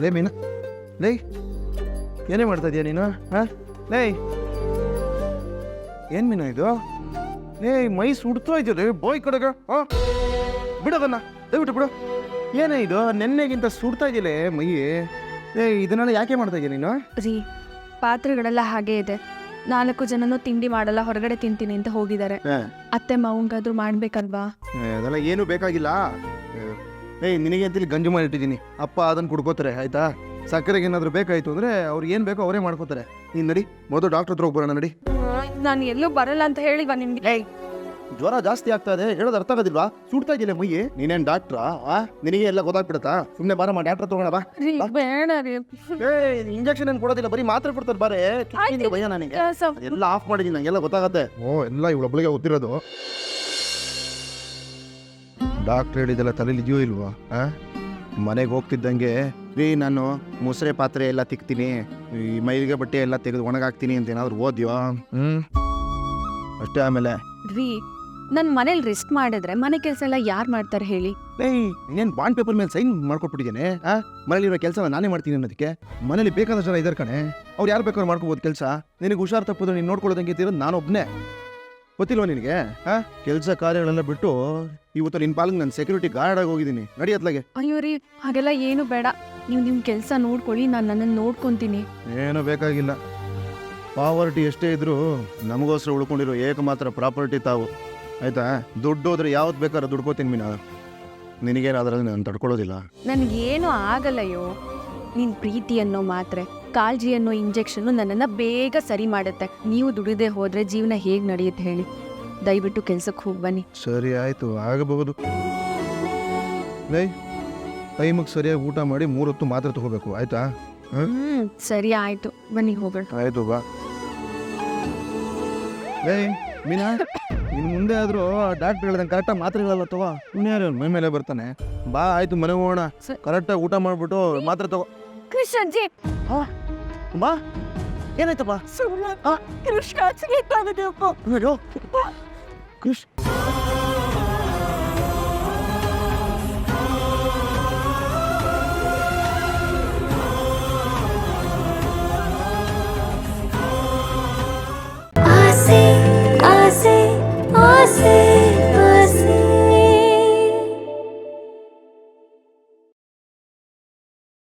ಲೇ ಮೀನಾ. ಲೇ, ಏನೇ ಮಾಡ್ತಾ ಇದೀಯ ನೀನು, ಹಾ? ಲೇ. ಏನ್ ಮೀನು ಇದು? ಲೇ ಮೈ ಸುಡ್ತಾ ಇದೆಯಲ್ಲ ಬಾಯ್ ಕಡೆಗ, ಹಾ? ಬಿಡೋದನ್ನ ದಯವಿಟ್ಟು ಬಿಡು. ಏನೇ ಇದು, ನೆನ್ನೆಗಿಂತ ಸುಡ್ತಾ ಇದೆಯಲ್ಲ ಮೈ ಲೇ, ಇದನ್ನೆಲ್ಲ ಯಾಕೆ ಮಾಡ್ತಾ ಇದೀಯ ನೀನು? ರೀ, ಪಾತ್ರೆಗಳೆಲ್ಲ ಹಾಗೆ ಇದೆ. ನಾಲ್ಕು ಜನನು ತಿಂಡಿ ಮಾಡಲ್ಲ ಹೊರಗಡೆ ತಿಂತೀನಿ ಅಂತ ಹೋಗಿದ್ದಾರೆ. ಅತ್ತೆ ಮಾವಂಗಾದ್ರೂ ಮಾಡ್ಬೇಕಲ್ವಾ? ಏ, ಅದೆಲ್ಲ ಏನು ಬೇಕಾಗಿಲ್ಲ. ಏ, ಏಯ್ ನಿನಗೆ ಅಂತೇಳಿ ಗಂಜು ಮಾಡಿಟ್ಟಿದ್ದೀನಿ. ಅಪ್ಪ ಅದನ್ನು ಕುಡ್ಕೋತಾರೆ ಆಯ್ತಾ? ಸಕ್ಕರೆಗೆ ಏನಾದರೂ ಬೇಕಾಯ್ತು ಅಂದ್ರೆ ಅವ್ರು ಏನು ಬೇಕೋ ಅವರೇ ಮಾಡ್ಕೋತಾರೆ. ನೀನ್ ನಡಿ ಮೊದಲು ಡಾಕ್ಟರ್ ಹತ್ರ ಹೋಗ್ಬರೋಣ ನಡಿ. ನಾನು ಎಲ್ಲೂ ಬರಲ್ಲ ಅಂತ ಹೇಳಿಲ್ವಾ ನಿಮ್ಗೆ? ಏಯ್ ಜ್ವರ ಜಾಸ್ತಿ ಆಗ್ತಾ ಇದೆ ಹೇಳೋದು ಅರ್ಥ ಆಗೋದಿಲ್ವಾ? ಸುಡ್ತಾ ಇದೆಯಲ್ಲ ಮೈಯಿ ನೀನೇನ್ ಡಾಕ್ಟ್ರಾ ಆ? ನಿನಗೆ ಎಲ್ಲ ಗೊತ್ತಾಗ್ಬಿಡತ್ತಾ? ಸುಮ್ಮನೆ ಬಾರ ಮಾಡಿ ಡಾಕ್ಟರ್ ತಗೋಣ ಬಾ. ರೀ ಬೇಡ ರೀ. ಏ ಇಂಜೆಕ್ಷನ್ ಏನು ಕೊಡೋದಿಲ್ಲ ಬರೀ ಮಾತ್ರೆ ಕೊಡ್ತಾರೆ ಬಾರೆ. ಭಯ ನನಗೆ. ಸ್ವಲ್ಪ ಎಲ್ಲ ಆಫ್ ಮಾಡಿದ್ದೀನಿ ನಂಗೆಲ್ಲ ಗೊತ್ತಾಗತ್ತೆ. ಓ ಎಲ್ಲ ಇವಳೊಬ್ಬಳಿಗೆ ಗೊತ್ತಿರೋದು. ಡಾಕ್ಟ್ರ್ ಹೇಳಿದೆಲ್ಲ ತಲೆಯಲ್ಲಿ ಇದೆಯೋ ಇಲ್ವಾ ಆ? ಮನೆಗೆ ಹೋಗ್ತಿದ್ದಂಗೆ ರೀ ನಾನು ಮುಸ್ರೆ ಪಾತ್ರೆ ಎಲ್ಲ ತಿಕ್ತೀನಿ ಈ ಮೈಲಿಗೆ ಬಟ್ಟೆ ಎಲ್ಲ ತೆಗೆದು ಒಣಗಾಕ್ತೀನಿ ಅಂತ ಏನಾದ್ರು ಓದ್ಯೋ? ಹ್ಮ್. ಅಷ್ಟೇ ಆಮೇಲೆ. ರೀ ನನ್ನ ಮನೇಲಿ ರೆಸ್ಟ್ ಮಾಡಿದ್ರೆ ಮನೆ ಕೆಲಸ ಎಲ್ಲ ಯಾರು ಮಾಡ್ತಾರೆ ಹೇಳಿ? ಏಯ್ ಇನ್ನೇನು ಬಾಂಡ್ ಪೇಪರ್ ಮೇಲೆ ಸೈನ್ ಮಾಡ್ಕೊಟ್ಬಿಟ್ಟಿದ್ದೇನೆ ಆ? ಮನೇಲಿರೋ ಕೆಲಸ ನಾನೇ ಮಾಡ್ತೀನಿ ಅನ್ನೋದಕ್ಕೆ ಮನೇಲಿ ಬೇಕಾದ ಜನ ಇದಾರೆ ಕಣೆ. ಅವ್ರು ಯಾರು ಬೇಕಾದ್ರೂ ಮಾಡ್ಕೋಬೋದು ಕೆಲಸ. ನಿನಗೆ ಹುಷಾರ್ ತಪ್ಪೋದು ನೀನು ನೋಡ್ಕೊಳ್ಳೋದಂಗೆ ನಾನು ನಾನೊಬ್ಬನೇ ಗೊತ್ತಿಲ್ವಾ ನಿನಗೆ? ಆ? ಕೆಲಸ ಕಾರ್ಯಗಳೆಲ್ಲ ಬಿಟ್ಟು ಇವತ್ತು ನಿನ್ ಪಾಲಿಗೆ ನಾನು ಸೆಕ್ಯೂರಿಟಿ ಗಾರ್ಡ್ ಆಗಿ ಹೋಗಿದ್ದೀನಿ. ನಡಿಯತ್ಲಾಗೆ ಅಯ್ಯೋ ರೀ ಹಾಗೆಲ್ಲ ಏನು ಬೇಡ. ನೀವು ನಿಮ್ಮ ಕೆಲಸ ನೋಡ್ಕೊಳ್ಳಿ ನಾನು ನನ್ನನ್ನು ನೋಡ್ಕೊಂತೀನಿ. ಏನೂ ಬೇಕಾಗಿಲ್ಲ. ಪಾವರ್ಟಿ ಎಷ್ಟೇ ಇದ್ರೂ ನಮಗೋಸ್ಕರ ಉಳ್ಕೊಂಡಿರೋ ಏಕಮಾತ್ರ ಪ್ರಾಪರ್ಟಿ ತಾವು. ಆಯ್ತಾ? ದುಡ್ಡು ಹೋದ್ರೆ ಯಾವ್ದು ಬೇಕಾದ್ರೆ ದುಡ್ಕೋತೀನಿ ಮೀನಾ. ನಿನಗೇನು ಅದರಲ್ಲಿ ನಾನು ತಡ್ಕೊಳ್ಳೋದಿಲ್ಲ? ನನಗೇನು ಆಗಲ್ಲಯ್ಯೋ. ನಿನ್ನ ಪ್ರೀತಿ ಅನ್ನೋ ಮಾತ್ರೆ ಕಾಳಜಿ ಅನ್ನೋ ಇಂಜೆಕ್ಷನ್ನು ನನ್ನನ್ನು ಬೇಗ ಸರಿ ಮಾಡುತ್ತೆ. ನೀವು ದುಡಿದೇ ಹೋದರೆ ಜೀವನ ಹೇಗೆ ನಡೆಯುತ್ತೆ ಹೇಳಿ. ದಯವಿಟ್ಟು ಕೆಲ್ಸಕ್ಕೆ ಹೋಗಿ ಬನ್ನಿ. ಸರಿ ಆಯಿತು ಆಗಬಹುದು. ಲೈ ಟೈಮಿಗೆ ಸರಿಯಾಗಿ ಊಟ ಮಾಡಿ ಮೂರೊತ್ತು ಮಾತ್ರೆ ತಗೋಬೇಕು ಆಯ್ತಾ? ಹ್ಞೂ ಸರಿ ಆಯಿತು. ಬನ್ನಿ ಹೋಗೋಣ. ಆಯಿತು ಬಾ. ಲೈ ಮೀನಾ. ಇನ್ನು ಮುಂದೆ ಆದರೂ ಡಾಕ್ಟ್ರ್ ಹೇಳ್ದಂಗೆ ಕರೆಕ್ಟಾಗಿ ಮಾತ್ರೆಗಳಲ್ಲ ತಗೋ. ಯಾರು? ಮೈ ಮೇಲೆ ಬರ್ತಾನೆ. ಬಾ ಆಯ್ತು ಮನೆಗೆ ಹೋಗೋಣ. ಸರಿ. ಕರೆಕ್ಟಾಗಿ ಊಟ ಮಾಡಿಬಿಟ್ಟು ಮಾತ್ರೆ ತಗೋ. ಕೃಷ್ಣಜ್ಜಿ ಬಾ ಏನಾಯ್ತಪ್ಪ? ಕೃಷ್ಣ ಅಯ್ಯೋ. ಕೃಷ್ ಆಸೆ ಆಸೆ see.